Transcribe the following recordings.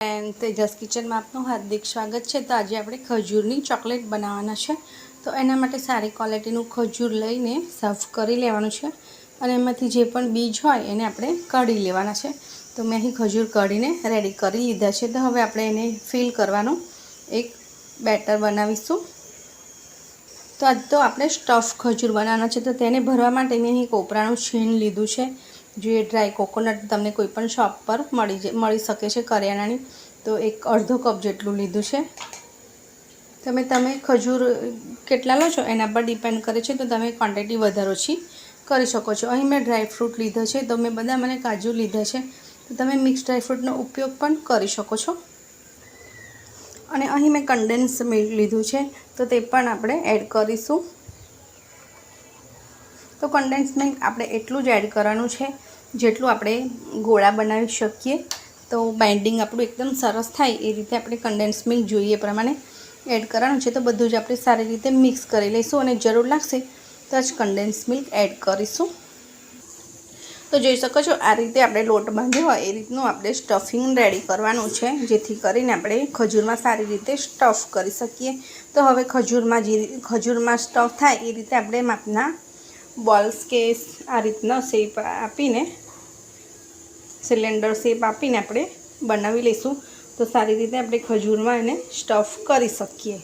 And Tejas કિચનમાં આપનું હાર્દિક સ્વાગત છે. તો આજે આપણે ખજૂરની ચોકલેટ બનાવવાના છે. તો એના માટે સારી ક્વોલિટીનું ખજૂર લઈને સાફ કરી લેવાનું છે અને એમાંથી જે પણ બીજ હોય એને આપણે કાઢી લેવાના છે. તો મેં અહીં ખજૂર કાઢીને રેડી કરી લીધા છે. તો હવે આપણે એને ફિલ કરવાનું. એક બેટર બનાવીશું. તો આજ તો આપણે સ્ટફ ખજૂર બનાવવાના છે. તો તેને ભરવા માટે મેં અહીં કોપરાનું છીણ લીધું છે. જે ડ્રાય કોકોનટ તમને કોઈપણ શોપ પર મળી મળી શકે છે કરિયાણાની, તો એક અડધો કપ જેટલું લીધું છે. તમે તમે ખજૂર કેટલા લો છો? એના પર ડિપેન્ડ કરે છે, તો તમે ક્વોન્ટિટી વધારે ઓછી કરી શકો છો. અહીં મેં ડ્રાય ફ્રૂટ લીધો છે, તો મેં બધા મને કાજુ લીધા છે. તો તમે મિક્સ ડ્રાય ફ્રૂટનો ઉપયોગ પણ કરી શકો છો. અને અહીં મેં કન્ડેન્સ મિલ્ક લીધું છે, તો તે પણ આપણે એડ કરીશું. તો કન્ડેન્સ મિલ્ક આપણે એટલું જ એડ કરવાનું છે, જેટલું આપણે ગોળા બનાવી શકીએ. તો બાઇન્ડિંગ આપણું એકદમ સરસ થાય એ રીતે આપણે કન્ડેન્સ મિલ્ક જોઈએ પ્રમાણે એડ કરવાનું છે. તો બધું જ આપણે સારી રીતે મિક્સ કરી લઈશું અને જરૂર લાગશે તો જ કન્ડેન્સ મિલ્ક એડ કરીશું. તો જોઈ શકો છો, આ રીતે આપણે લોટ બાંધ્યો હોય એ રીતનું આપણે સ્ટફિંગ રેડી કરવાનું છે, જેથી કરીને આપણે ખજૂરમાં સારી રીતે સ્ટફ કરી શકીએ. તો હવે ખજૂરમાં જે ખજૂરમાં સ્ટફ થાય એ રીતે આપણે માપના બોલ્સ કે આ રીતના શેપ આપીને, સિલિન્ડર શેપ આપીને આપણે બનાવી લઈશું. તો સારી રીતે આપણે ખજૂરમાં એને સ્ટફ કરી શકીએ.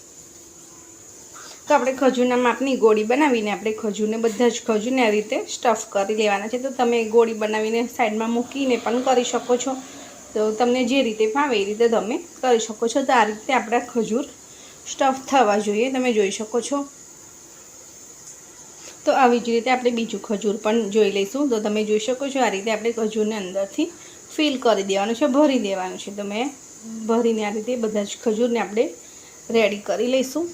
તો આપણે ખજૂરના માપની ગોળી બનાવીને આપણે ખજૂરને બધા જ ખજૂરને આ રીતે સ્ટફ કરી લેવાના છે. તો તમે ગોળી બનાવીને સાઈડમાં મૂકીને પણ કરી શકો છો. તો તમને જે રીતે ફાવે એ રીતે તમે કરી શકો છો. તો આ રીતે આપણા ખજૂર સ્ટફ થવા જોઈએ. તમે જોઈ શકો છો. તો આવી જ રીતે આપણે બીજું ખજૂર પણ જોઈ લઈશું. તો તમે જોઈ શકો છો આ રીતે આપણે ખજૂરને અંદરથી ફિલ કરી દેવાનું છે, ભરી દેવાનું છે. તો મેં ભરીને આ રીતે બધા જ ખજૂરને આપણે રેડી કરી લઈશું.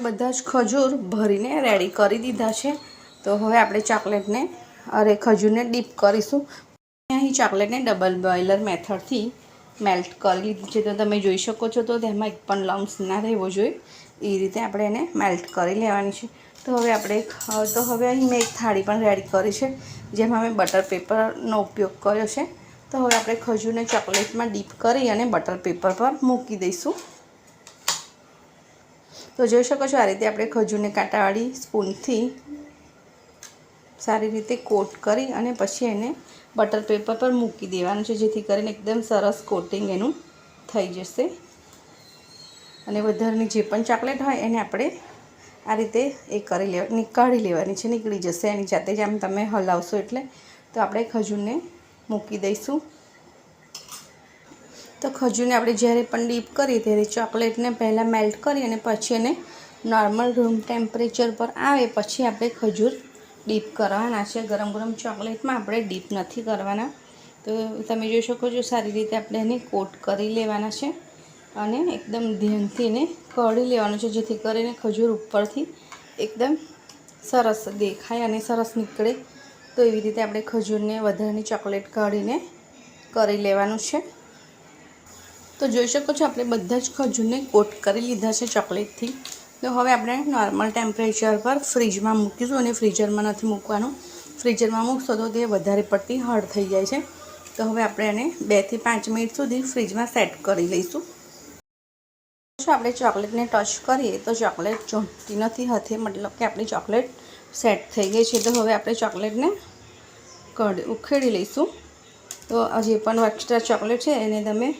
બધા જ ખજૂર ભરીને રેડી કરી દીધા છે. તો હવે આપણે ચોકલેટને અરે ખજૂરને ડીપ કરીશું. અહીં ચોકલેટને ડબલ બોઇલર મેથડથી મેલ્ટ કરી લીધી છે. તો તમે જોઈ શકો છો તો તેમાં એક પણ લમ્સ ના રહેવો જોઈએ. એ રીતે આપણે એને મેલ્ટ કરી લેવાની છે. તો હવે આપણે તો હવે અહીં મેં એક થાળી પણ રેડી કરી છે, જેમાં મેં બટર પેપરનો ઉપયોગ કર્યો છે. તો હવે આપણે ખજૂરને ચોકલેટમાં ડીપ કરી અને બટર પેપર પર મૂકી દઈશું. તો જોઈ શકો છો આ રીતે આપણે ખજૂરને કાંટાવાળી સ્પૂનથી સારી રીતે કોટ કરી અને પછી એને બટર પેપર પર મૂકી દેવાનું છે, જેથી કરીને એકદમ સરસ કોટિંગ એનું થઈ જશે. અને વધારની જે પણ ચોકલેટ હોય એને આપણે આ રીતે એ કરી લેવા, નીકાળી લેવાની છે, નીકળી જશે. એની જાતે જ આમ તમે હલાવશો એટલે તો આપણે ખજૂરને મૂકી દઈશું. તો ખજૂરને આપણે જ્યારે પણ ડીપ કરીએ ત્યારે ચોકલેટને પહેલાં મેલ્ટ કરી અને પછી એને નોર્મલ રૂમ ટેમ્પરેચર પર આવે, પછી આપણે ખજૂર ડીપ કરવાના છે. ગરમ ગરમ ચોકલેટમાં આપણે ડીપ નથી કરવાના. તો તમે જોઈ શકો છો સારી રીતે આપણે એને કોટ કરી લેવાના છે અને એકદમ ધ્યાનથી એને કળી લેવાનું છે, જેથી કરીને ખજૂર ઉપરથી એકદમ સરસ દેખાય અને સરસ નીકળે. તો એવી રીતે આપણે ખજૂરને વધારાની ચોકલેટ કાઢીને કરી લેવાનું છે. તો જોઈ શકો છો આપણે બધા જ ખજૂરને કોટ કરી લીધા છે ચોકલેટથી. તો હવે આપણે નોર્મલ ટેમ્પરેચર પર ફ્રીજમાં મૂકીશું અને ફ્રીઝરમાં નથી મૂકવાનું. ફ્રીઝરમાં મૂકશો તો તે વધારે પડતી હળ થઈ જાય છે. તો હવે આપણે એને બેથી પાંચ મિનિટ સુધી ફ્રીજમાં સેટ કરી લઈશું. જો આપણે ચોકલેટને ટચ કરીએ તો ચોકલેટ ચોંટતી નથી હાથે, મતલબ કે આપણી ચોકલેટ સેટ થઈ ગઈ છે. તો હવે આપણે ચોકલેટને કઢ ઉખેડી લઈશું. તો જે પણ એક્સ્ટ્રા ચોકલેટ છે એને તમે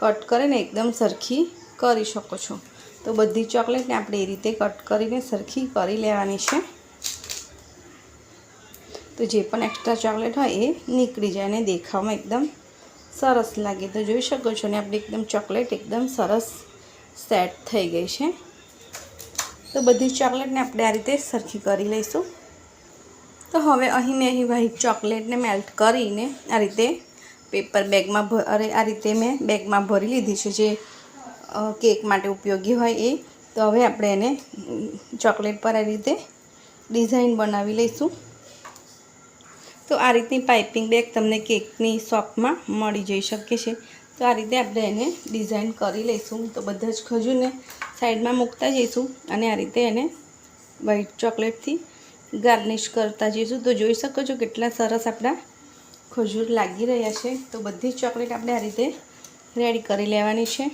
કટ કરીને એકદમ સરખી કરી શકો છો. તો બધી ચોકલેટને આપણે એ રીતે કટ કરીને સરખી કરી લેવાની છે. તો જે પણ એક્સ્ટ્રા ચોકલેટ હોય એ નીકળી જાય અને દેખાવમાં એકદમ સરસ લાગે. તો જોઈ શકો છો ને, આપણી એકદમ ચોકલેટ એકદમ સરસ સેટ થઈ ગઈ છે. તો બધી ચોકલેટને આપણે આ રીતે સરખી કરી લઈશું. તો હવે અહીં મેં અહીં વ્હાઈટ ચોકલેટને મેલ્ટ કરીને આ રીતે પેપર બેગમાં અરે, આ રીતે મેં બેગમાં ભરી લીધી છે. જે કેક માટે ઉપયોગી હોય એ. તો હવે આપણે એને ચોકલેટ પર આ રીતે ડિઝાઇન બનાવી લઈશું. તો આ રીતની પાઇપિંગ બેગ તમને કેકની શોપમાં મળી જઈ શકે છે. તો આ રીતે આપણે એને ડિઝાઇન કરી લઈશું. તો બધા જ ખજૂરને સાઈડમાં મૂકતા જઈશું અને આ રીતે એને વ્હાઈટ ચોકલેટથી ગાર્નિશ કરતા જઈશું. તો જોઈ શકો છો કેટલા સરસ આપણા ખજૂર લાગી રહ્યા છે. તો બધી જ ચોકલેટ આપણે આ રીતે રેડી કરી લેવાની છે.